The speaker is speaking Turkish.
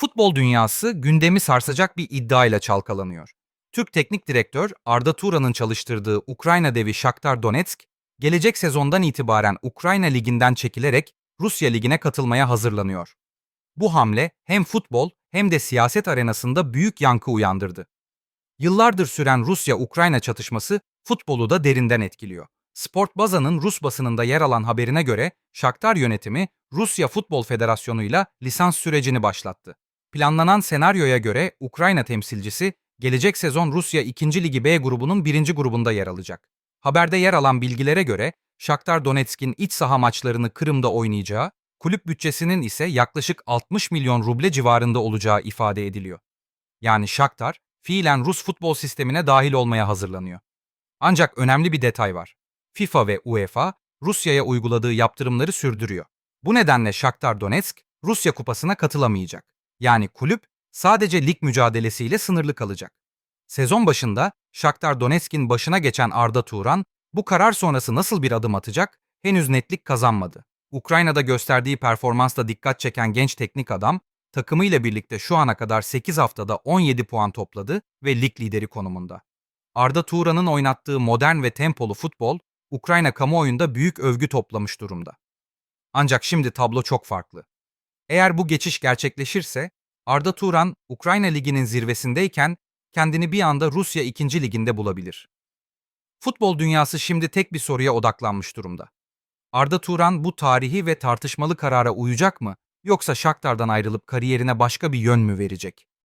Futbol dünyası gündemi sarsacak bir iddiayla çalkalanıyor. Türk teknik direktör Arda Turan'ın çalıştırdığı Ukrayna devi Shakhtar Donetsk, gelecek sezondan itibaren Ukrayna liginden çekilerek Rusya ligine katılmaya hazırlanıyor. Bu hamle hem futbol hem de siyaset arenasında büyük yankı uyandırdı. Yıllardır süren Rusya-Ukrayna çatışması futbolu da derinden etkiliyor. Sport Baza'nın Rus basınında yer alan haberine göre Shakhtar yönetimi Rusya Futbol Federasyonu ile lisans sürecini başlattı. Planlanan senaryoya göre Ukrayna temsilcisi gelecek sezon Rusya 2. Ligi B grubunun 1. grubunda yer alacak. Haberde yer alan bilgilere göre Shakhtar Donetsk'in iç saha maçlarını Kırım'da oynayacağı, kulüp bütçesinin ise yaklaşık 60 milyon ruble civarında olacağı ifade ediliyor. Yani Shakhtar fiilen Rus futbol sistemine dahil olmaya hazırlanıyor. Ancak önemli bir detay var. FIFA ve UEFA Rusya'ya uyguladığı yaptırımları sürdürüyor. Bu nedenle Shakhtar Donetsk Rusya Kupası'na katılamayacak. Yani kulüp sadece lig mücadelesiyle sınırlı kalacak. Sezon başında Shakhtar Donetsk'in başına geçen Arda Turan bu karar sonrası nasıl bir adım atacak henüz netlik kazanmadı. Ukrayna'da gösterdiği performansla dikkat çeken genç teknik adam takımıyla birlikte şu ana kadar 8 haftada 17 puan topladı ve lig lideri konumunda. Arda Turan'ın oynattığı modern ve tempolu futbol Ukrayna kamuoyunda büyük övgü toplamış durumda. Ancak şimdi tablo çok farklı. Eğer bu geçiş gerçekleşirse Arda Turan Ukrayna liginin zirvesindeyken kendini bir anda Rusya 2. liginde bulabilir. Futbol dünyası şimdi tek bir soruya odaklanmış durumda. Arda Turan bu tarihi ve tartışmalı karara uyacak mı yoksa Shakhtar'dan ayrılıp kariyerine başka bir yön mü verecek?